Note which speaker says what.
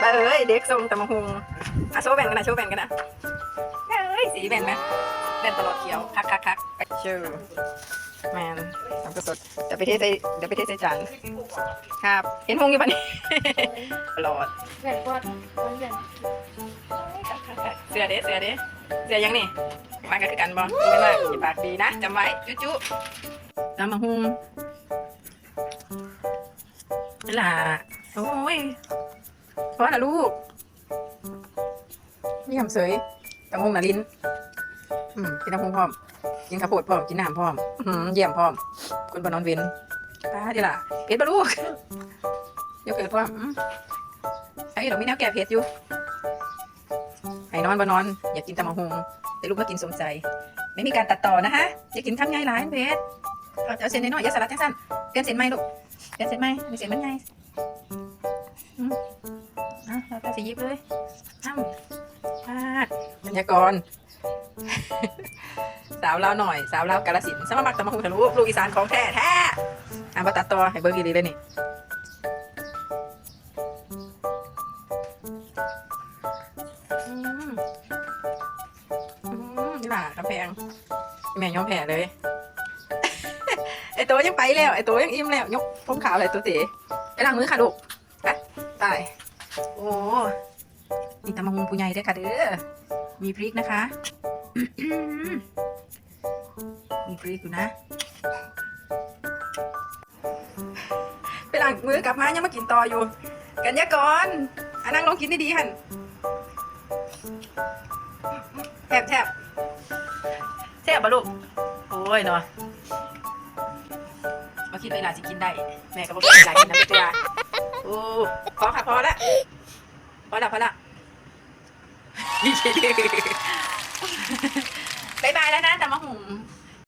Speaker 1: ไปเอ้ยเด็กทรงตะมะฮงอะโชว์แบนกันนะโชว์แบนกันนะเอ้ยสีแบนไหมแบนตลอดเขียวคักคักคักไปเชื่อแมนทำกระสดเดี๋ยวไปเทใส่เดี๋ยวไปเทใส่จานครับเห็นหงอยู่ปะนี่ตลอด
Speaker 2: แบบว่ามันแบบ
Speaker 1: เสือเด้เสือเด้เสือยังนี่มากันคือกันบ่ไม่มากอย่าปากดีนะจำไว้จุ๊จุตามมาหุงนี่ล่ะโอ้ย พอละลูกนี่ทำเสยตำหงนาลินอืมกินตำหงพร้อม กินข้าวโพดพร้อม กินน้ำพร้อมอื้อหือเยี่ยมพร้อมคุณบนนอนเว้นป้าดีล่ะเพชรปะลูกเดี๋ยวเกิดพร้อมไอ้เรามีแนวแก่เพชรอยู่ให้นอนบ่นอน อยากกินตำมะฮงแต่ลูกมากินสมใจ ไม่มีการตัดต่อนะคะอย่ากินคำใหญ่หลายเพชรเอาเอาเส้นน้อยๆอย่าสลัดจังสั้นเปลี่ยนเส้นไหมลูกเปลี่ยนเส้นไหมมีเส้นมันใหญ่อืม เอะเราไปสิหยิบเลยอ้าวพลาดบรรยากร สาวลาวหน่อย สาวลาวกาลสินธุ์สมมักตำมะฮงทะลุลูกอีสานของแท้แท้อะมาตัดต่อให้เบิร์กอีหลีเลยนี่อืมอืมนี่ล่ะกำแพงแม่ยอมแพ้เลย ไอตัวยังไปแล้ว ไอตัวยังอิ่มแล้วยกผมขาวเลยตัวเต๋ไปล้างมือค่ะลูกไปตาย โอ้นี่ตำมะฮุงผู้ใหญ่ด้วยค่ะเด้อ มีพริกนะคะ มีพริกอยู่นะ ไปล้างมือกลับมายังมากินต่ออยู่ กันยากรอะนั่งลงกินดีๆหันแทบแทบแทบปะลูก โอ้ยเนาะมาคิดเวลาสิกินได้ แม่ก็บอกกินหลายกินน้ำตัว โอ้พอค่ะพอละพอละพอละบายบายแล้วนะแต่มาหุง